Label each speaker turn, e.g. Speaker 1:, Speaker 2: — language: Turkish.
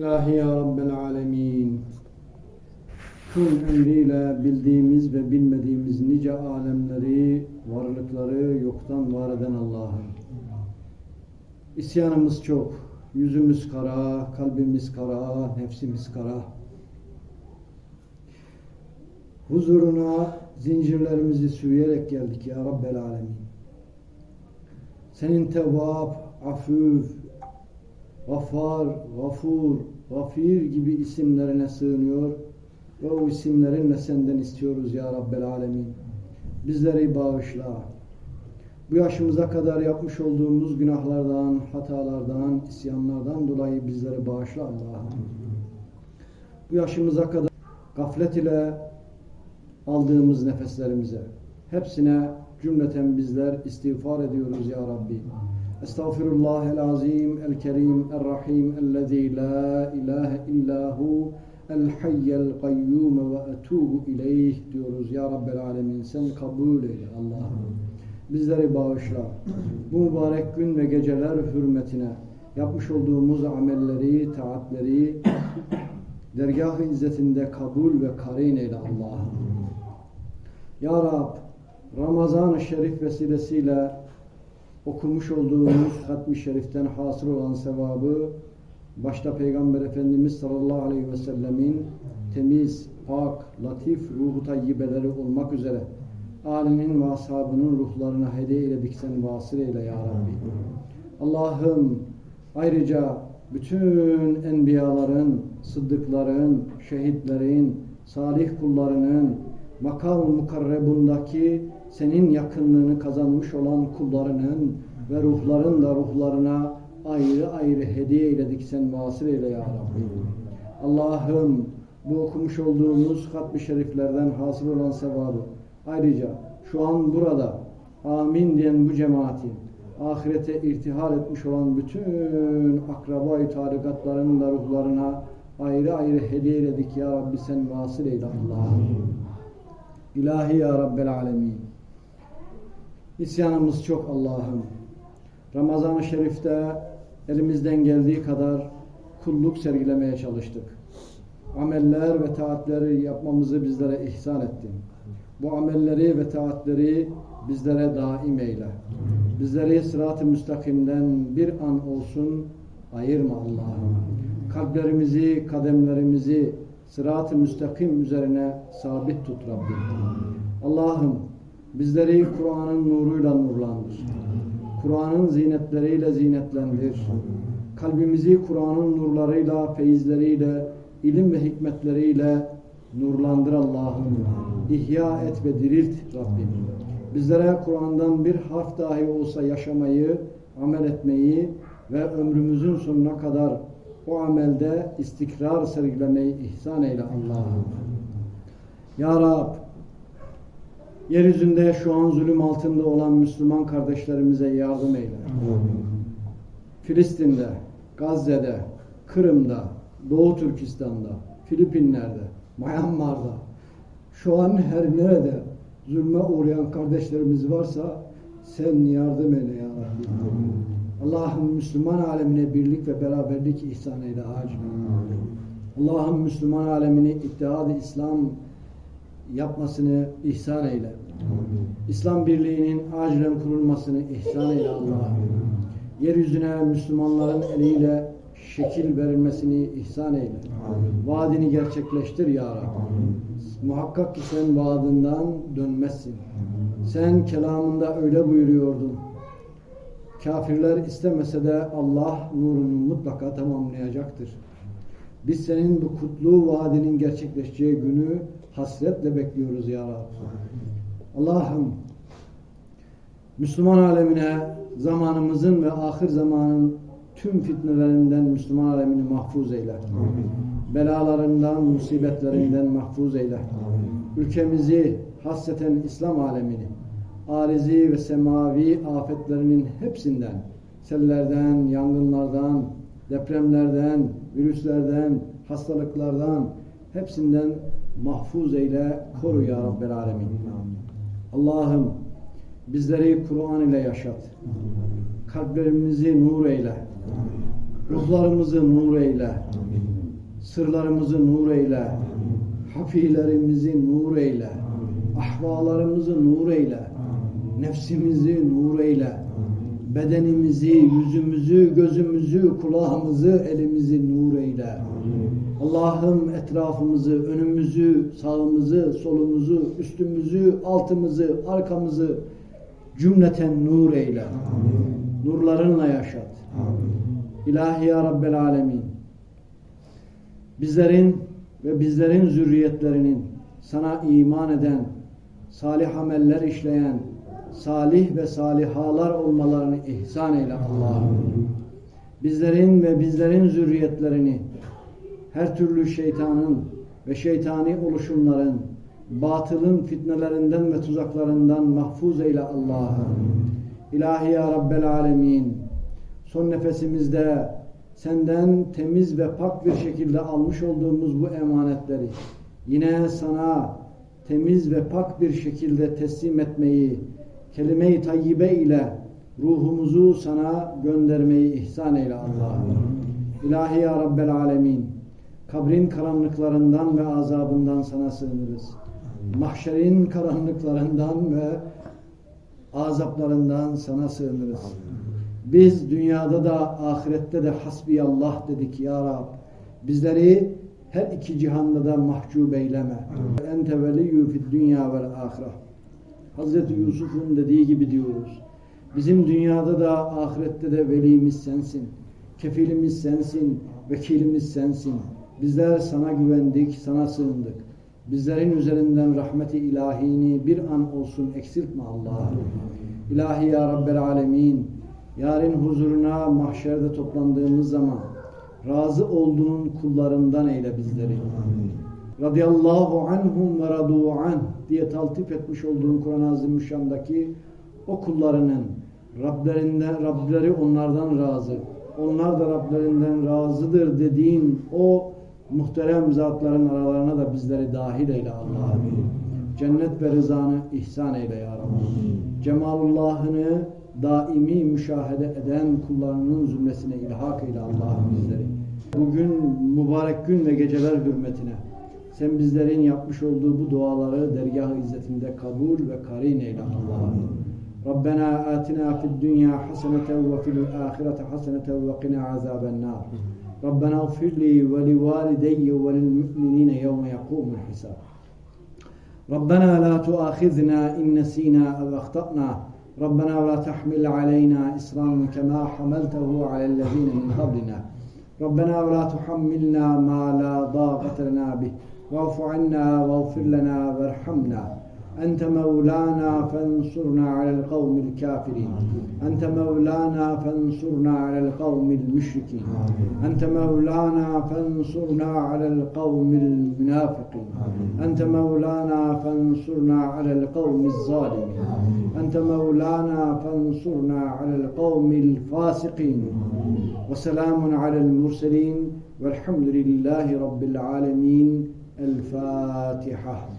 Speaker 1: İlahi ya Rabbel Alemin. Tüm emriyle bildiğimiz ve bilmediğimiz nice alemleri, varlıkları yoktan var eden Allah'ım. İsyanımız çok. Yüzümüz kara, kalbimiz kara, nefsimiz kara. Huzuruna zincirlerimizi sürüyerek geldik ya Rabbel Alemin. Senin tevvab, afüv, Gafar, Gafur, Gafir gibi isimlerine sığınıyor ve o isimlerinle senden istiyoruz ya Rabbel Alemin. Bizleri bağışla. Bu yaşımıza kadar yapmış olduğumuz günahlardan, hatalardan, isyanlardan dolayı bizleri bağışla Allah'ım. Bu yaşımıza kadar gaflet ile aldığımız nefeslerimize, hepsine cümleten bizler istiğfar ediyoruz ya Rabbi. Estağfirullahel azim, el kerim, el rahim, ellezî la ilahe illahu, el hayyel kayyum ve etubu ileyh diyoruz ya Rabbel alemin. Sen kabul eyle Allah'ım. Bizleri bağışla. Bu mübarek gün ve geceler hürmetine yapmış olduğumuz amelleri, taatleri dergah-ı izzetinde kabul ve karin eyle Allah'ım. Ya Rab, Ramazan-ı Şerif vesilesiyle okumuş olduğumuz hatmi şeriften hasıl olan sevabı başta Peygamber Efendimiz sallallahu aleyhi ve sellemin temiz, pak, latif ruhu tayyibeleri olmak üzere alinin ve ashabının ruhlarına hediye eyledik sen vasıl eyle ya Rabbi. Allah'ım ayrıca bütün enbiyaların, sıddıkların, şehitlerin, salih kullarının makam-ı mukarrebundaki senin yakınlığını kazanmış olan kullarının ve ruhların da ruhlarına ayrı ayrı hediye eyledik sen vasıl eyle ya Rabbi. Allah'ım bu okumuş olduğumuz hatmi şeriflerden hasıl olan sevabı ayrıca şu an burada amin diyen bu cemaatin ahirete irtihal etmiş olan bütün akraba-i tarikatların da ruhlarına ayrı ayrı hediye eyledik ya Rabbi sen vasıl eyle Allah'ım. İlahi ya Rabbel Alemin. İsyanımız çok Allah'ım. Ramazan-ı Şerif'te elimizden geldiği kadar kulluk sergilemeye çalıştık. Ameller ve taatleri yapmamızı bizlere ihsan ettin. Bu amelleri ve taatleri bizlere daim eyle. Bizleri sırat-ı müstakimden bir an olsun ayırma Allah'ım. Kalplerimizi, kademlerimizi sırat-ı müstakim üzerine sabit tut Rabbim. Allah'ım bizleri Kur'an'ın nuruyla nurlandır. Kur'an'ın zinetleriyle zinetlendir. Kalbimizi Kur'an'ın nurlarıyla, feyizleriyle, ilim ve hikmetleriyle nurlandır Allah'ım. İhya et ve dirilt Rabbim. Bizlere Kur'an'dan bir harf dahi olsa yaşamayı, amel etmeyi ve ömrümüzün sonuna kadar o amelde istikrar sergilemeyi ihsan eyle Allah'ım. Ya Rab, yeryüzünde şu an zulüm altında olan Müslüman kardeşlerimize yardım eyle. Filistin'de, Gazze'de, Kırım'da, Doğu Türkistan'da, Filipinler'de, Myanmar'da, şu an her nerede zulme uğrayan kardeşlerimiz varsa sen yardım eyle ya Rabbi. Allah'ım Müslüman alemine birlik ve beraberlik ihsan eyle acil. Allah'ım Müslüman alemini ittihad-ı İslam yapmasını ihsan eyle. İslam birliğinin acilen kurulmasını ihsan eyle Allah'ım. Yeryüzüne Müslümanların eliyle şekil verilmesini ihsan eyle. Vaadini gerçekleştir ya Rabbi. Muhakkak ki sen vaadinden dönmezsin. Sen kelamında öyle buyuruyordun. Kafirler istemese de Allah nurunu mutlaka tamamlayacaktır. Biz senin bu kutlu vaadinin gerçekleşeceği günü hasretle bekliyoruz ya Rabbi. Allah'ım Müslüman alemine zamanımızın ve ahir zamanın tüm fitnelerinden Müslüman alemini mahfuz eyle. Belalarından, musibetlerinden mahfuz eyle. Ülkemizi, hasreten İslam alemini, arizi ve semavi afetlerinin hepsinden, sellerden, yangınlardan, depremlerden, virüslerden, hastalıklardan, hepsinden mahfuz eyle, koru ya Rabbel Alemin. Allah'ım bizleri Kur'an ile yaşat. Kalplerimizi nur eyle. Ruhlarımızı nur eyle. Sırlarımızı nur eyle. Hafilerimizi nur eyle. Ahvalarımızı nur eyle. Nefsimizi nur eyle. Bedenimizi, yüzümüzü, gözümüzü, kulağımızı, elimizi nur eyle. Allah'ım etrafımızı, önümüzü, sağımızı, solumuzu, üstümüzü, altımızı, arkamızı cümleten nur eyle. Nurlarınla yaşat. İlahi ya Rabbel Alemin. Bizlerin ve bizlerin zürriyetlerinin sana iman eden, salih ameller işleyen, salih ve salihalar olmalarını ihsan eyle Allah'ım. Bizlerin ve bizlerin zürriyetlerini her türlü şeytanın ve şeytani oluşumların, batılın fitnelerinden ve tuzaklarından mahfuz eyle Allah'ım. İlahi ya Rabbel Alemin. Son nefesimizde senden temiz ve pak bir şekilde almış olduğumuz bu emanetleri yine sana temiz ve pak bir şekilde teslim etmeyi kelime-i tayyibe ile ruhumuzu sana göndermeyi ihsan eyle Allah'ım. İlahi ya Rabbel Alemin. Kabrin karanlıklarından ve azabından sana sığınırız. Mahşerin karanlıklarından ve azaplarından sana sığınırız. Biz dünyada da ahirette de hasbiyallah dedik ya Rab. Bizleri her iki cihanda da mahcup eyleme. Ente veliyyü fid dünya vel ahire. Hazreti Yusuf'un dediği gibi diyoruz. Bizim dünyada da ahirette de velimiz sensin. Kefilimiz sensin. Vekilimiz sensin. Bizler sana güvendik, sana sığındık. Bizlerin üzerinden rahmeti ilahini bir an olsun eksiltme Allah'ım. İlahi ya Rabbel Alemin. Yarın huzuruna mahşerde toplandığımız zaman razı olduğun kullarından eyle bizleri. Radiyallahu anhum ve radu an diye taltif etmiş olduğun Kur'an-ı Azimüşşan'daki o kullarının Rablerinden, Rableri onlardan razı. Onlar da Rablerinden razıdır dediğin o muhterem zatların aralarına da bizleri dahil eyle Allah'ım. Cennet ve rızanı ihsan eyle ya Rabbi. Cemalullah'ını daimi müşahede eden kullarının zümresine ilhak eyle Allah'ım bizleri. Bugün mübarek gün ve geceler hürmetine Sen bizlerin yapmış olduğu bu duaları dergah izzetinde kabul ve karin eyle. Allah'a. ربنا آتنا في الدنيا حسنة وفي الآخرة حسنة وقنا عذاب النار ربنا اغفر لي ولوالدي وللمؤمنين يوم يقوم الحساب ربنا لا تؤاخذنا إن نسينا أو أخطأنا ربنا ولا تحمل علينا إسرا كما حملته على الذين من قبلنا ربنا ولا تحملنا ما لا ضاقة لنا به واعف عنا واغفر لنا وارحمنا أنت مولانا فانصرنا على القوم الكافرين. أنت مولانا فانصرنا على القوم المشركين. أنت مولانا فانصرنا على القوم المنافقين. أنت مولانا فانصرنا على القوم الظالمين. أنت مولانا فانصرنا على القوم الفاسقين. وسلام على المرسلين. والحمد لله رب العالمين. الفاتحة.